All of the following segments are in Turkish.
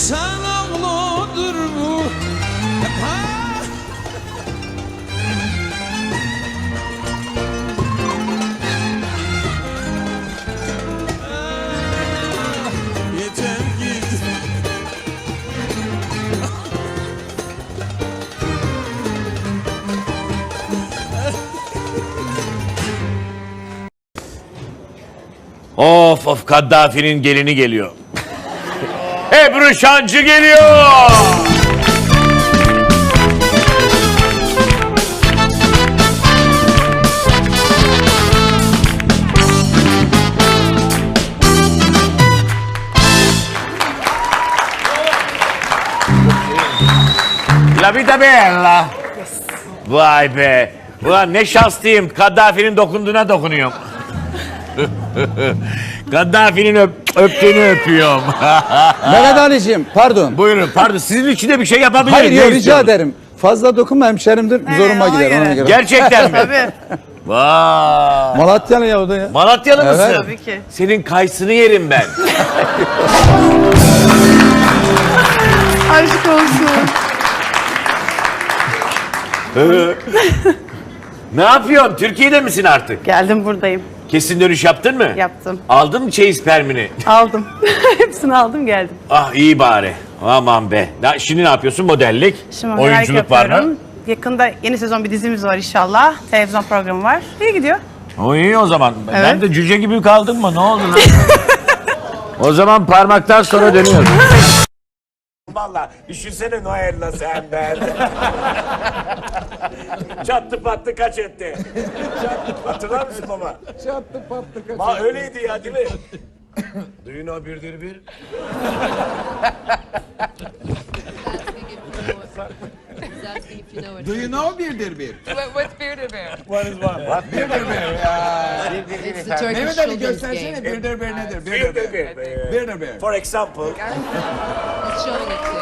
insan oğludur bu Ha! Yeter ki Of of Kaddafi'nin gelini geliyor. Ebru Şancı geliyor. La vita bella. Vay be. Ulan ne şanslıyım. Kaddafi'nin dokunduğuna dokunuyorum. Kaddafi'nin öp, öptüğünü öpüyorum. Mehmet Ali'ciğim pardon. Buyurun pardon sizin için de bir şey yapabilirim. Hayır yok rica ederim. Fazla dokunma hemşerimdir zoruma ona gider ona göre. göre. Gerçekten mi? Tabii. Vay. Malatyalı ya o da ya. Malatyalı Evet. mısın? Tabii ki. Senin kayısını yerim ben. Aşk olsun. ne yapıyorsun? Türkiye'de misin artık? Geldim buradayım. Kesin dönüş yaptın mı? Yaptım. Aldın mı çeyiz permini? Aldım. Hepsini aldım geldim. Ah iyi bari. Aman be. Ya Şimdi ne yapıyorsun? Modellik, Şimdi oyunculuk var mı? yapıyorum. Yakında yeni sezon bir dizimiz var inşallah. Televizyon programı var. İyi gidiyor. O iyi o zaman. Ben Evet. de cüce gibi kaldım mı? Ne oldu lan? o zaman parmaktan sonra dönüyoruz. Valla düşünsene Noel'la sen ben. Çattı pattı kaç etti. Hatırlar mısın baba? Çattı patlı kaç. Ma öyleydi ya değil mi? You know birdir bir? if you know what. Do you know bearded bear? What, what's bearded bear? What is what? What? Bearded bear. Yeah. It's the Turkish Mehmet Ali göstersene game. bearded bear nedir? Bearded bear. Bearded bear. For example. It's showing it to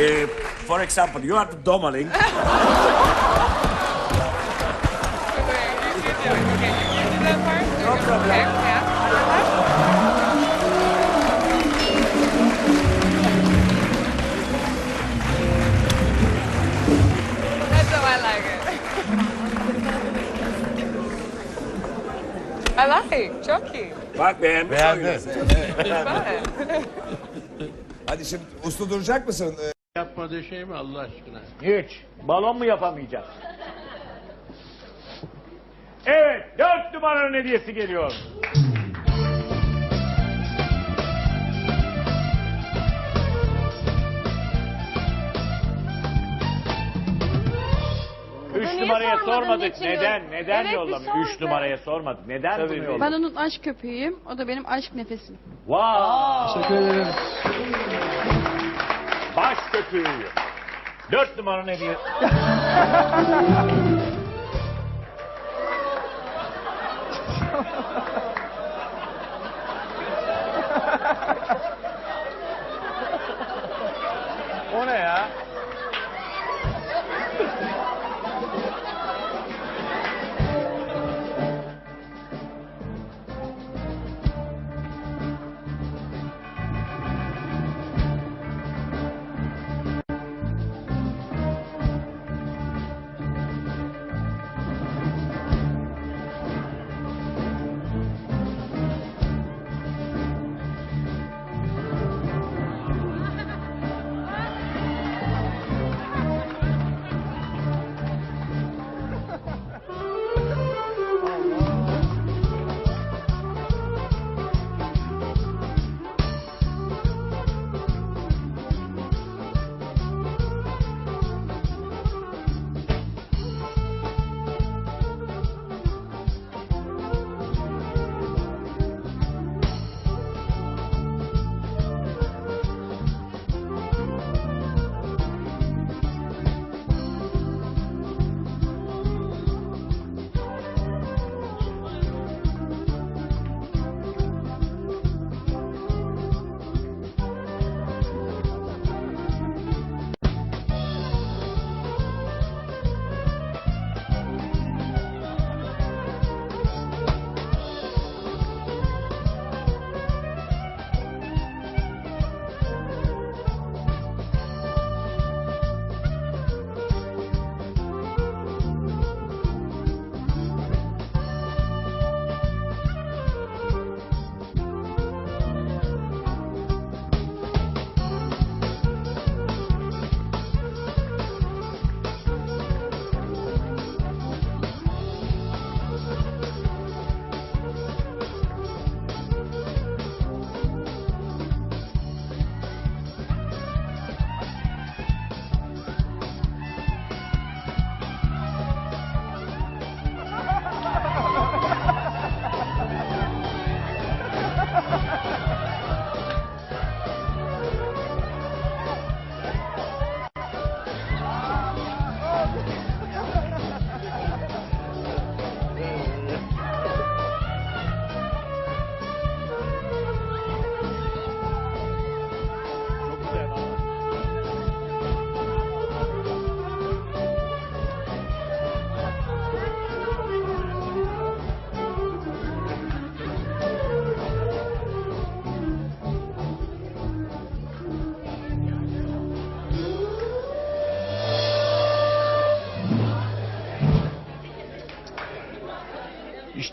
you. for example, you are domaling. Okay, you do that part. No problem. Okay, yeah. Like. Çok iyi. Bak beğenmiş oyunu. Fun. Hadi şimdi uslu duracak mısın? Yapmadığı şey mi Allah aşkına? Hiç. Balon mu yapamayacağız? Evet, dört numaranın hediyesi geliyor. Numaraya sormadın, sormadık. niçin Neden? Neden Evet, bir yollamış? sor Üç numaraya sormadık. Neden bunu yollamış? Ben onun aşk köpeğiyim. O da benim aşk nefesim. Vay! Teşekkür ederim. Baş köpüğü. Dört numaranın hediyesi.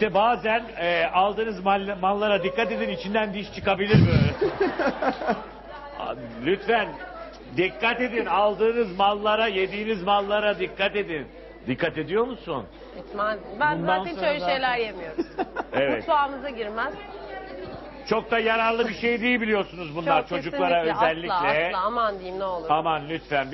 İşte bazen e, aldığınız mal- mallara dikkat edin içinden diş çıkabilir böyle. Lütfen dikkat edin aldığınız mallara yediğiniz mallara dikkat edin. Dikkat ediyor musun? Etmez. Ben Bundan zaten şöyle zaten- şeyler yemiyorum. Evet. Mutfağımıza girmez. Çok da yararlı bir şey değil biliyorlar çocuklar Çok çocuklara özellikle. Asla asla aman diyeyim ne olur. Aman lütfen.